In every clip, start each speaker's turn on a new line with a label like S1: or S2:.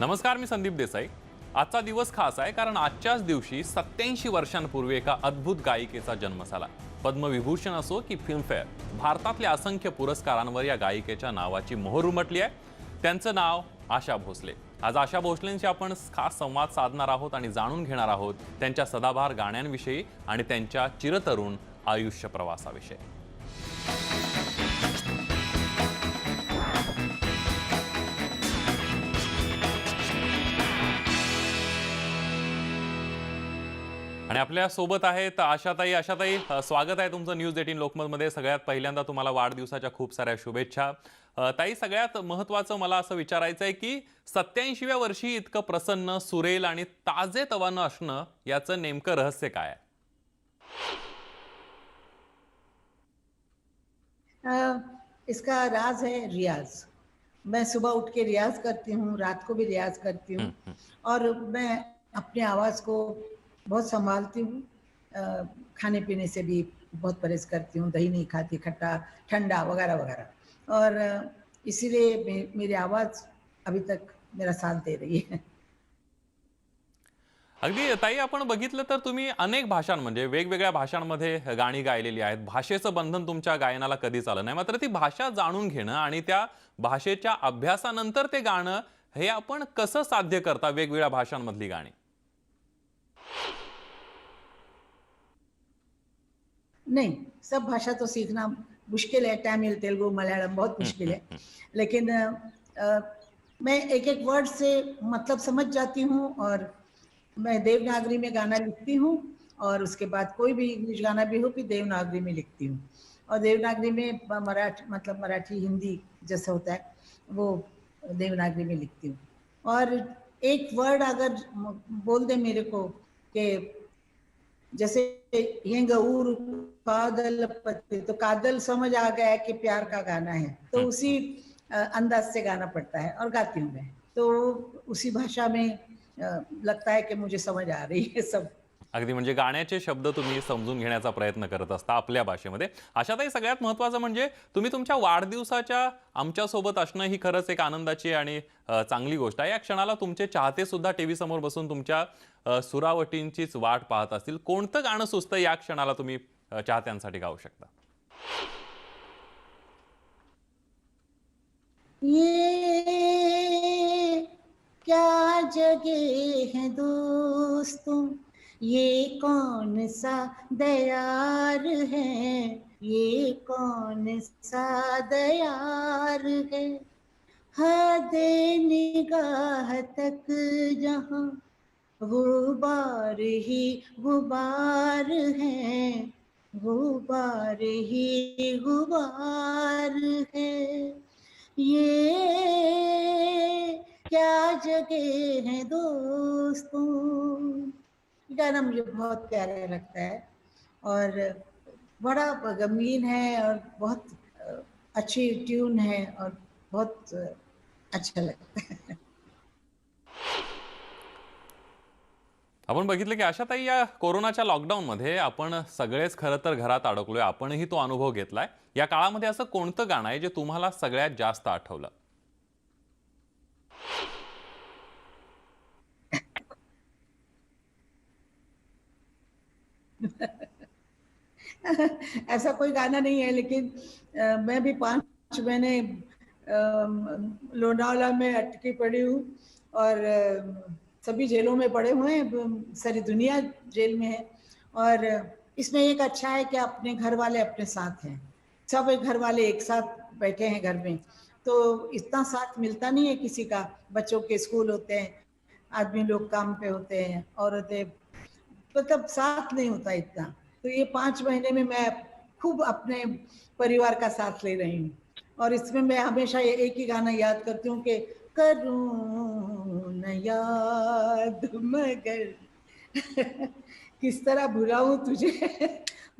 S1: नमस्कार मी संदीप देसाई. आजचा दिवस खास आहे कारण आजच्याच दिवशी सत्याऐंशी वर्षांपूर्वी एका अद्भुत गायिकेचा जन्म झाला. पद्मविभूषण असो की फिल्मफेअर भारतातल्या असंख्य पुरस्कारांवर या गायिकेच्या नावाची मोहर उमटली आहे. त्यांचं नाव आशा भोसले. आज आशा भोसलेंशी आपण खास संवाद साधणार आहोत आणि जाणून घेणार आहोत त्यांच्या सदाबहार गाण्यांविषयी आणि त्यांच्या चिरतरुण आयुष्य प्रवासाविषयी. आणि आपल्यासोबत आहेत आशाताई. आशाताई स्वागत आहे तुमचं न्यूज एटीन लोकमतमध्ये. सगळ्यात पहिल्यांदा तुम्हाला वाढदिवसाच्या खूप साऱ्या शुभेच्छा. ताई सगळ्यात महत्त्वाचं मला असं विचारायचं आहे की सत्याऐंशीव्या वर्षी इतकं प्रसन्न सुरेल आणि ताजे तवानं असणं याचं नेमकं रहस्य काय आहे?
S2: इसका राज है रियाज. मैं सुबह उठ के रियाज करती हूँ रात को भी रियाज करती हूँ और मैं अपने आवाज़ को बहुत संभालती हूँ। खाने पीने से भी बहुत परहेज करती हूँ। दही नहीं खाती खट्टा ठंडा वगैरह वगैरह। और इसीलिए मे, मेरी आवाज़ अभी तक मेरा साथ दे रही है।
S1: अगदी ताई आपण बघितलं तर तुम्ही अनेक भाषां म्हणजे वेगवेगळ्या भाषांमध्ये गाणी गायलेली आहेत. भाषेचं बंधन तुमच्या गायनाला कधीच आलं नाही. मात्र ती भाषा जाणून घेणं आणि त्या भाषेच्या अभ्यासानंतर ते गाणं हे आपण कसं साध्य करता वेगवेगळ्या भाषांमधली गाणी?
S2: नहीं सब भाषा तो सीखना मुश्किल है तमिल तेलुगु मलयालम बहुत मुश्किल है। लेकिन अ, अ, मैं एक एक वर्ड से मतलब समझ जाती हूँ और मैं देवनागरी में गाना लिखती हूँ और उसके बाद कोई भी इंग्लिश गाना भी हो कि देवनागरी में लिखती हूँ। और देवनागरी में मराठी मतलब मराठी हिंदी जैसा होता है वो देवनागरी में लिखती हूँ। और एक वर्ड अगर बोल दे मेरे को कि जैसे ये गऊर कादल पत्ते तो कादल समझ आ गया है कि प्यार का गाना है। तो उसी अंदाज से गाना पड़ता है और गाती हूँ मैं। तो उसी भाषा में लगता है कि मुझे समझ आ रही है सब।
S1: अगदी म्हणजे गाण्याचे शब्द तुम्ही समजून घेण्याचा प्रयत्न करत असता आपल्या भाषेमध्ये. अशातही सगळ्यात महत्त्वाचं म्हणजे तुम्ही तुमच्या वाढदिवसाच्या आमच्यासोबत असणं ही खरंच एक आनंदाची आणि चांगली गोष्ट आहे. या क्षणाला तुमचे चाहते सुद्धा टी व्ही समोर बसून तुमच्या सुरावटींचीच वाट पाहत असतील. कोणतं गाणं सुचतं या क्षणाला तुम्ही चाहत्यांसाठी गाऊ शकता?
S2: ये क्या जगे है दोस्तों ये कौन सा दयार है? ये कौन सा दयार है? हद निगाह तक जहाँ गुबार ही गुबार है गुबार ही गुबार है। ये क्या जगह है दोस्तों? गाना मुझे बहुत प्यारा लगता है। और बड़ा गमगीन है और बहुत अच्छी ट्यून है और बहुत अच्छा लगता है।
S1: आपण बघितलं की आशाताई या कोरोनाच्या लॉकडाऊनमध्ये आपण सगळेच खरं तर घरात अडकलोय आपणही तो अनुभव घेतलाय. या काळामध्ये असं कोणतं गाणं आहे जे तुम्हाला सगळ्यात जास्त आठवलं?
S2: ऐसा कोई गाना नहीं है लेकिन अ, मैं भी पाँच महीने लोनावाला में अटकी पड़ी हूँ और सभी जेलों में पड़े हुए हैं सारी दुनिया जेल में है और इसमें एक अच्छा है कि अपने घर वाले अपने साथ हैं। सब एक घर वाले एक साथ बैठे हैं घर में। तो इतना साथ मिलता नहीं है किसी का बच्चों के स्कूल होते हैं आदमी लोग काम पे होते हैं औरतें मतलब साथ नहीं होता इतना। तो ये पाँच महीने में मैं खूब अपने परिवार का साथ ले रही हूँ। और इसमें मैं हमेशा ये एक ही गाना याद करती हूँ कि करूँ न याद मगर किस तरह भुलाऊं तुझे?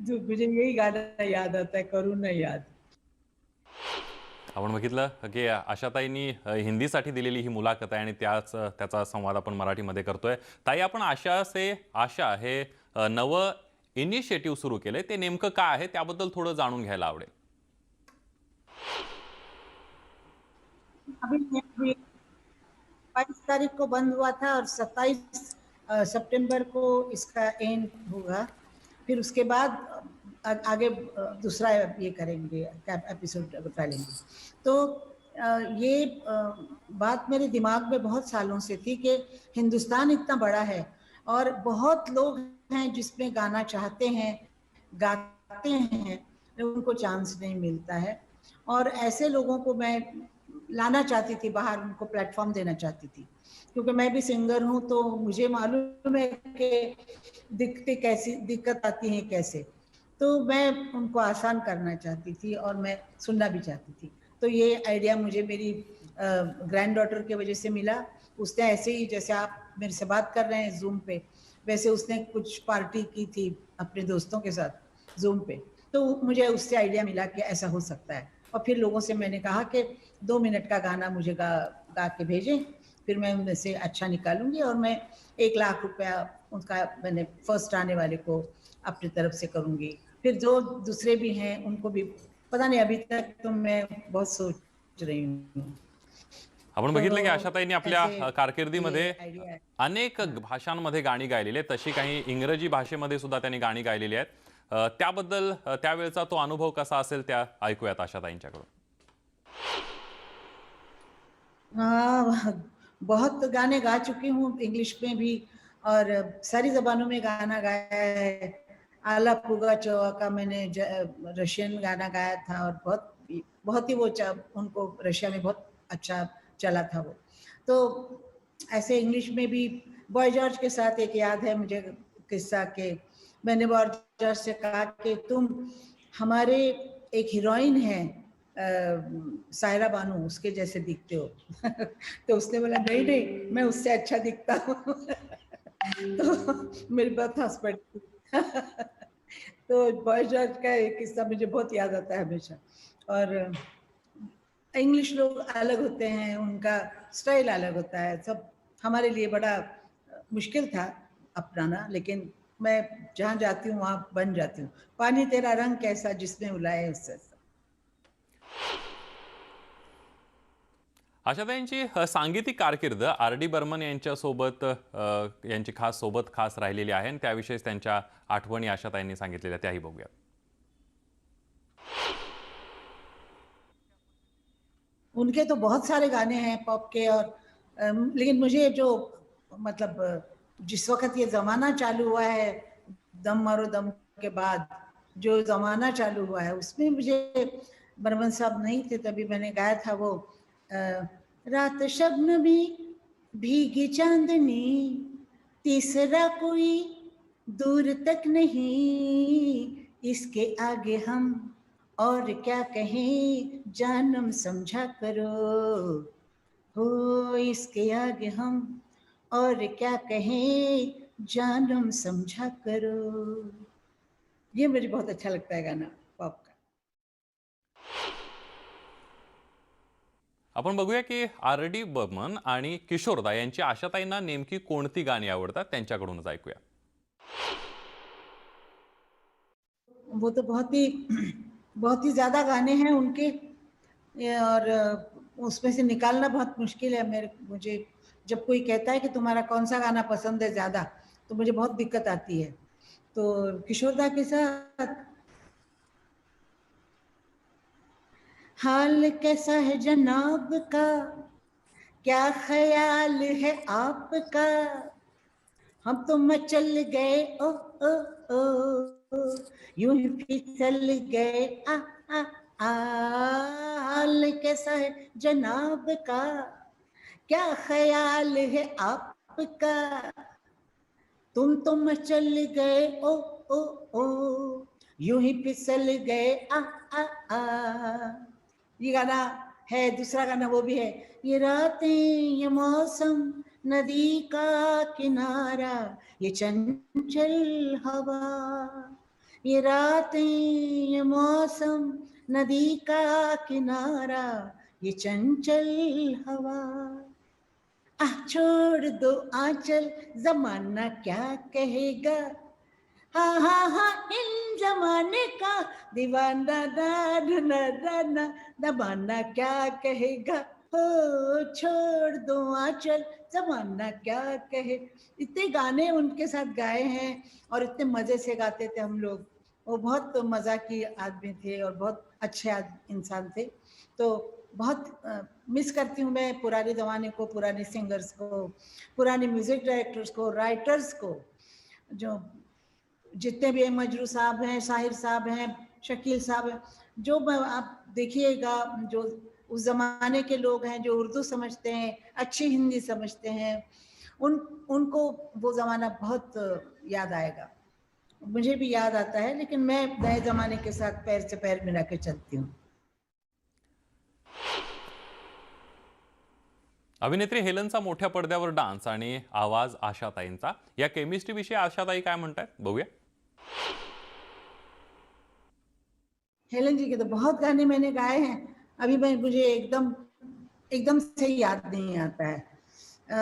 S2: जो मुझे यही गाना याद आता है, करूँ न याद।
S1: आपण बघितलं की आशाताईंनी हिंदीसाठी दिलेली ही मुलाखत आहे आणि त्याच त्याचा संवाद आपण मराठीमध्ये करतोय. ताई आपण आशा से आशा हे नवं इनिशिएटिव्ह सुरू केलंय ते नेमकं काय आहे? त्याबद्दल थोडं जाणून घ्यायला आवडेल.
S2: अभी बाईस तारीख को बंद हुआ था और सत्ताईस सितंबर को इसका एंड होगा फिर उसके बाद आगे दूसरा ये करेंगे एपिसोड डालेंगे तो ये बात मेरे दिमाग में बहुत सालों से थी कि हिंदुस्तान इतना बड़ा है और बहुत लोग हैं जिसमें गाना चाहते हैं, गाते हैं उनको चांस नहीं मिलता है। और ऐसे लोगों को मैं लाना चाहती थी बाहर, उनको प्लेटफॉर्म देना चाहती थी। क्योंकि मैं भी सिंगर हूँ तो मुझे मालूम है कि दिक्कतें कैसी, दिक्कत आती हैं कैसे। तो मैं उनको आसान करना चाहती थी और मैं सुनना भी चाहती थी। तो ये आइडिया मुझे मेरी ग्रैंड डॉटर की वजह से मिला। उसने ऐसे ही जैसे आप मेरे से बात कर रहे हैं जूम पे, वैसे उसने कुछ पार्टी की थी अपने दोस्तों के साथ जूम पे। तो मुझे उससे आइडिया मिला कि ऐसा हो सकता है। और फिर लोगों से मैंने कहा कि दो मिनट का गाना मुझे गा गा के भेजें, फिर मैं उनमें से अच्छा निकालूँगी और मैं एक लाख रुपया उनका मैंने फ़र्स्ट आने वाले को अपनी तरफ़ से करूँगी। फिर जो दूसरे भी हैं उनको भी। पता नहीं अभी तक तो मैं बहुत सोच रही हूँ।
S1: आपण बघितलं की आशाताईंनी आपल्या कारकिर्दीमध्ये. अनेक भाषांमध्ये गाणी गायलेली आहेत. तशी काही इंग्रजी भाषेमध्ये सुद्धा त्यांनी गाणी गायलेली आहेत. त्याबद्दल त्यावेळचा तो अनुभव कसा असेल त्या ऐकूयात आशाताईंच्याकडून.
S2: हाँ बहुत गाने गा चुकी हूँ इंग्लिश में भी और सारी जबानों में गाना गाया है। आला पुगा चौवा का मैंने रशियन गाना गाया था और बहुत बहुत ही वो उनको रशिया में बहुत अच्छा चला था वो। तो ऐसे इंग्लिश में भी बॉय जॉर्ज के साथ एक याद है मुझे किस्सा के। मैंने बॉय जॉर्ज से कहा कि तुम हमारे एक हीरोइन है सायरा बानू, उसके जैसे दिखते हो। तो उसने बोला, नहीं नहीं, मैं उससे अच्छा दिखता हूँ। तो मेरी बात हंस पड़ी तो बॉय जॉर्ज का एक किस्सा मुझे बहुत याद आता है हमेशा। और इंग्लिश लोग अलग होते हैं, उनका स्टाइल अलग होता है। सब हमारे लिए बड़ा मुश्किल था अपनाना, लेकिन मैं जहाँ जाती हूँ, वहाँ बन जाती हूँ। पानी तेरा रंग कैसा, जिसमें उलाए उससे।
S1: आशाताईंची अ, सांगीतिक कारकीर्द आर डी बर्मन यांच्यासोबत यांची खास सोबत खास राहिलेली आहे आणि त्याविषयीच त्यांच्या आठवणी आशाताईंनी सांगितलेल्या त्याही बघूयात.
S2: उनके तो बहुत सारे गाने हैं पॉप के और लेकिन मुझे जो मतलब जिस वक्त ये जमाना चालू हुआ है दम मारो दम के बाद जो जमाना चालू हुआ है उसमें मुझे बर्मन साहब नहीं थे तभी मैंने गाया था वो रात शबनमी भीगी चांदनी, तीसरा कोई दूर तक नहीं। इसके आगे हम और क्या कहें, जानम समझा करो। हो, इसके आगे हम और क्या कहें, जानम समझा करो। ये मुझे बहुत अच्छा लगता है गाना, पॉप का।
S1: आपण बघूया की आर डी बर्मन आणि किशोरदा यांची आशाताईंना नेमकी कोणती गाणी आवडतात त्यांच्याकडूनच ऐकूया.
S2: वो तो बहुत ही बहुत ही ज्यादा गाने हैं उनके और उसमें से निकालना बहुत मुश्किल है मेरे मुझे जब कोई कहता है कि तुम्हारा कौन सा गाना पसंद है ज्यादा तो मुझे बहुत दिक्कत आती है। तो किशोरदा के साथ हाल कैसा है जनाब का? क्या ख्याल है आपका? हम तो मचल गए, ओ ओ ओ। यूँ ही फिसल गए, आ आ आ। हाल कैसा है जनाब का? क्या ख्याल है आपका? तुम तो मचल गए, ओ ओ ओ। यूँ ही फिसल गए, आ आ आ। ये गाना है, दूसरा गाना वो भी है। ये रातें, ये मौसम, नदी का किनारा, ये चंचल हवा। ये रातें, ये मौसम, नदी का किनारा, ये चंचल हवा। आ छोड़ दो आंचल, जमाना क्या कहेगा? हाँ हाँ हाँ इन जमाने का दीवाना दाना दाना दबाना क्या कहेगा? हो छोड़ दो आंचल जमाना क्या कहे? इतने गाने उनके साथ गाए हैं और इतने मज़े से गाते थे हम लोग। वो बहुत मज़ा की आदमी थे और बहुत अच्छे इंसान थे। तो बहुत आ, मिस करती हूँ मैं पुराने ज़माने को पुराने सिंगर्स को पुराने म्यूज़िक डायरेक्टर्स को राइटर्स को जो जितने भी मजरू साहब हैं, साहिर साहब हैं, शकील साहब हैं, जो आप देखिएगा, जो उस ज़माने के लोग हैं, जो उर्दू समझते हैं, अच्छी हिंदी समझते हैं, उन, उनको वो ज़माना बहुत याद आएगा। मुझे भी याद आता है, लेकिन मैं नए ज़माने के साथ पैर से पैर मिला के चलती हूँ।
S1: अभिनेत्री हेलनचा मोठ्या पडद्यावर डान्स आणि आवाज़ आशाताईंचा. या केमिस्ट्रीविषयी आशाताई काय म्हणतात बघूया.
S2: हेलन जी के तो बहुत गाने मैंने गाए हैं। अभी मैं मुझे एकदम एकदम से याद नहीं आता है। अ,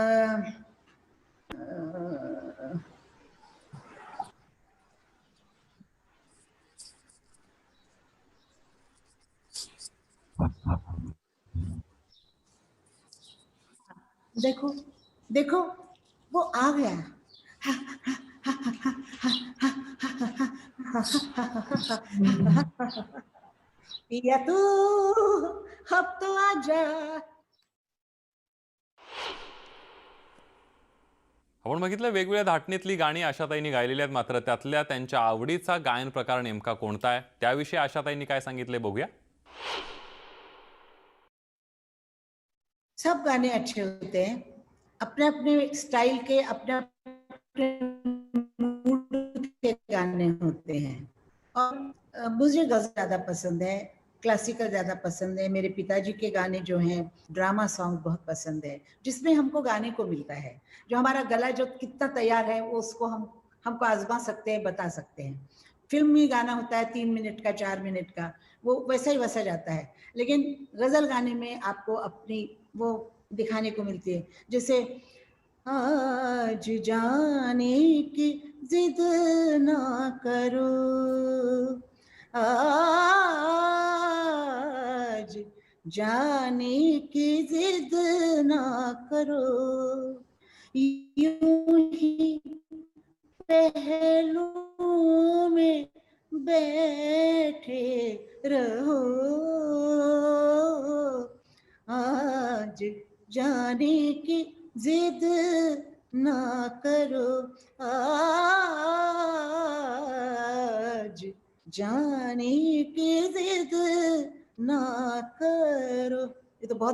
S2: अ, देखो देखो वो आ गया। पिया तू अब तो आजा
S1: आपण बघितलं वेगवेगळ्या धाटणीतली गाणी आशाताईंनी गायलेली आहेत. मात्र त्यातल्या त्यांच्या आवडीचा गायन प्रकार नेमका कोणता आहे? त्याविषयी आशाताईंनी काय सांगितले बघूया.
S2: सब गाने अच्छे होते. हैं अपने अपने स्टाइल के अपने अपने मूड के गाने होते हैं। और मुझे गज़ल ज़्यादा पसंद है, क्लासिकल ज़्यादा पसंद है, मेरे पिताजी के गाने जो हैं, ड्रामा सॉन्ग बहुत पसंद है, जिसमें हमको गाने को मिलता है। जो हमारा गला जो कितना तैयार है वो उसको हम, हमको आजमा सकते हैं, बता सकते हैं। फ़िल्म में गाना होता है तीन मिनट का, चार मिनट का, वो वैसा ही वैसा जाता है। लेकिन गज़ल गाने में आपको अपनी वो दिखाने को मिलती है। जैसे, आज जाने की जिद ना करो। आज जाने की जिद ना करो। यूँ ही पहलू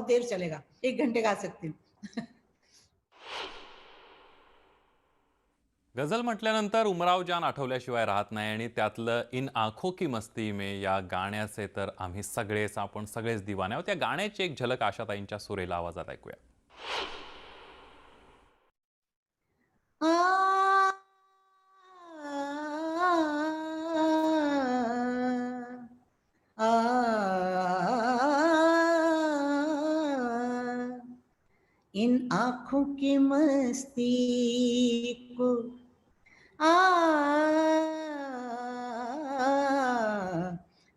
S2: देर चलेगा। एक घंटे गा सकती
S1: गझल म्हटल्यानंतर उमराव जान आठवल्याशिवाय राहत नाही आणि त्यातलं इन आखो की मस्ती मे या गाण्याचे तर आम्ही सगळेच आपण सगळेच दिवाने आहोत. या गाण्याची एक झलक आशाताईंच्या सुरेला आवाजात ऐकूया.
S2: आँखों की मस्ती को। आ,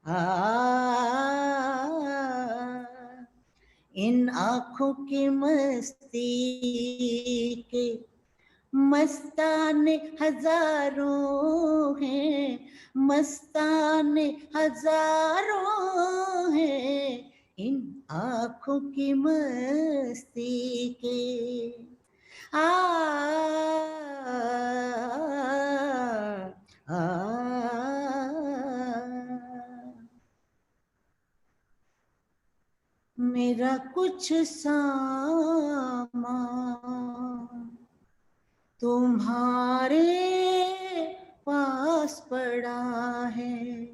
S2: आ, इन आँखों की मस्ती मेरा कुछ सामा तुम्हारे पास पड़ा है।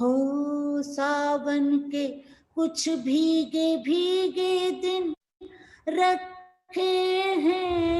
S2: हो सावन के कुछ भीगे भीगे दिन रखे हैं।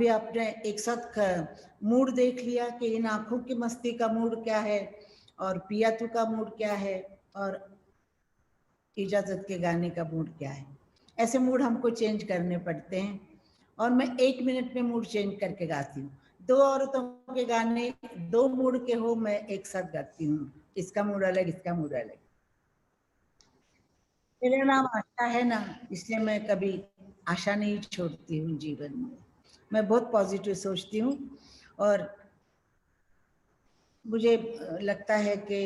S2: अभी आपने एक साथ मूड देख लिया कि इन आँखों की मस्ती का मूड क्या है और पियातू का मूड क्या है और इजाज़त के गाने का मूड क्या है? ऐसे मूड हमको चेंज करने पड़ते हैं। और मैं एक मिनट में मूड चेंज करके गाती हूँ। दो औरतों के गाने दो मूड के हो, मैं एक साथ गाती हूँ। इसका मूड अलग, इसका मूड अलग। मेरा नाम आशा है ना, इसलिए मैं कभी आशा नहीं छोड़ती हूँ जीवन में। मैं बहुत पॉजिटिव सोचती हूँ और मुझे लगता है कि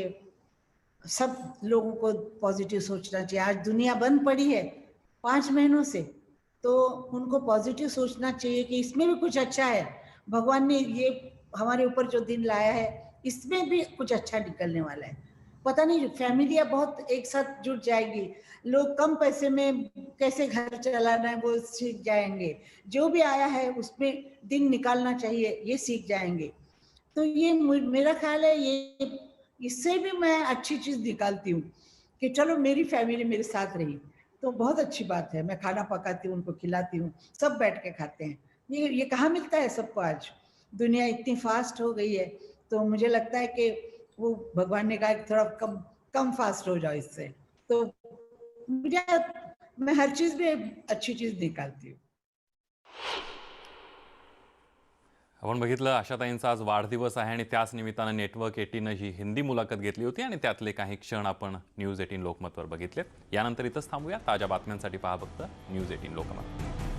S2: सब लोगों को पॉजिटिव सोचना चाहिए। आज दुनिया बंद पड़ी है पाँच महीनों से तो उनको पॉजिटिव सोचना चाहिए कि इसमें भी कुछ अच्छा है। भगवान ने ये हमारे ऊपर जो दिन लाया है, इसमें भी कुछ अच्छा निकलने वाला है। पता नहीं, फैमिलियाँ बहुत एक साथ जुट जाएगी। लोग कम पैसे में कैसे घर चलाना है, वो सीख जाएँगे। जो भी आया है, उसमें दिन निकालना चाहिए, ये सीख जाएँगे। तो ये मेरा ख्याल है, ये, इससे भी मैं अच्छी चीज़ निकालती हूँ कि चलो, मेरी फैमिली मेरे साथ रही। तो बहुत अच्छी बात है, मैं खाना पकाती हूँ, उनको खिलाती हूँ, सब बैठ के खाते हैं। ये ये कहाँ मिलता है सबको आज? दुनिया इतनी फास्ट हो गई है तो मुझे लगता है कि वो भगवान ने कहा थोड़ा कम कम फास्ट हो जाओ इससे। तो मुझे मैं हर चीज़ में अच्छी चीज़ निकालती हूँ।
S1: आपण बघितलं आशाताईंचा आज वाढदिवस आहे आणि त्याच निमित्तानं नेटवर्क एटीनं ही हिंदी मुलाखत घेतली होती आणि त्यातले काही क्षण आपण न्यूज एटीन लोकमतवर बघितलेत. यानंतर इथंच थांबूया. ताज्या बातम्यांसाठी पहा फक्त न्यूज एटीन लोकमत.